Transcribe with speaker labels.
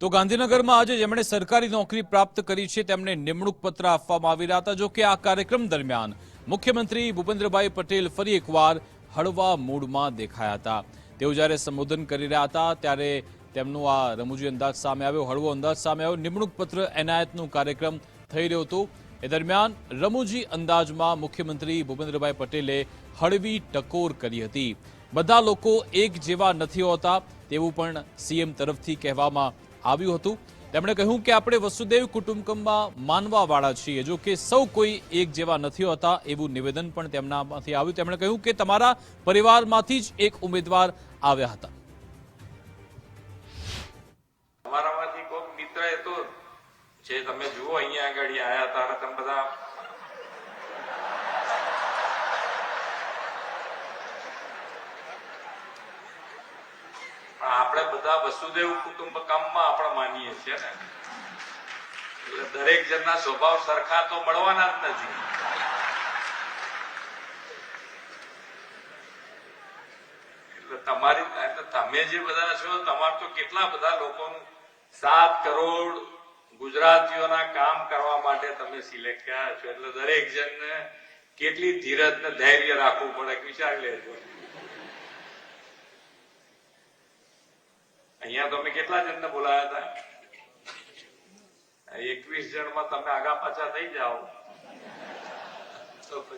Speaker 1: તો ગાંધીનગરમાં આજે જેમણે સરકારી નોકરી પ્રાપ્ત કરી છે, તેમને નિમણૂક પત્ર આપવામાં આવી રહ્યા હતા. જો કે આ કાર્યક્રમ દરમિયાન મુખ્યમંત્રી ભૂપેન્દ્રભાઈ પટેલ ફરી એકવાર હળવા મૂડમાં દેખાયા હતા. તેઓ જ્યારે સંબોધન કરી રહ્યા હતા, ત્યારે તેમનો આ રમૂજી અંદાજ સામે આવ્યો, હળવો અંદાજ સામે આવ્યો. નિમણૂક પત્ર એનાયતનું કાર્યક્રમ થઈ રહ્યો હતો. એ દરમિયાન રમૂજી અંદાજમાં મુખ્યમંત્રી ભૂપેન્દ્રભાઈ પટેલે હળવી ટકોર કરી હતી. બધા લોકો એક જેવા નથી હોતા તેવું પણ સીએમ તરફથી કહેવામાં આવ્યું હતું. તેમણે કહ્યું કે આપણે વસુદેવ કુટુંબકમમાં માનવાવાળા છીએ. જો કે સૌ કોઈ એક જેવા નથી હોતા એવું નિવેદન પણ તેમનામાંથી આવ્યું. તેમણે કહ્યું કે તમારા પરિવારમાંથી જ એક ઉમેદવાર આવ્યા હતા.
Speaker 2: અમારામાંથી કોઈક મિત્ર હતો જે તમે જુઓ અહીંયા આગળ આયા હતા તમે બધા પણ આપણે બધા વસુદેવ કુટુંબકમમાં આપણે માનીએ છીએ ને. એટલે દરેક જણના સ્વભાવ સરખા તો મળવાના જ નથી. તમારી તમે જે બધા છો, તમારે તો કેટલા બધા લોકોનું સાત કરોડ ગુજરાતીઓના કામ કરવા માટે તમે સિલેક્ટ કર્યા છો. એટલે દરેક જણને કેટલી ધીરજ ને ધૈર્ય રાખવું પડે વિચારી લેજો. અહીંયા તમે કેટલા જણને બોલાયા હતા? એકવીસ જણમાં તમે આગા પાછા થઈ જાઓ. તો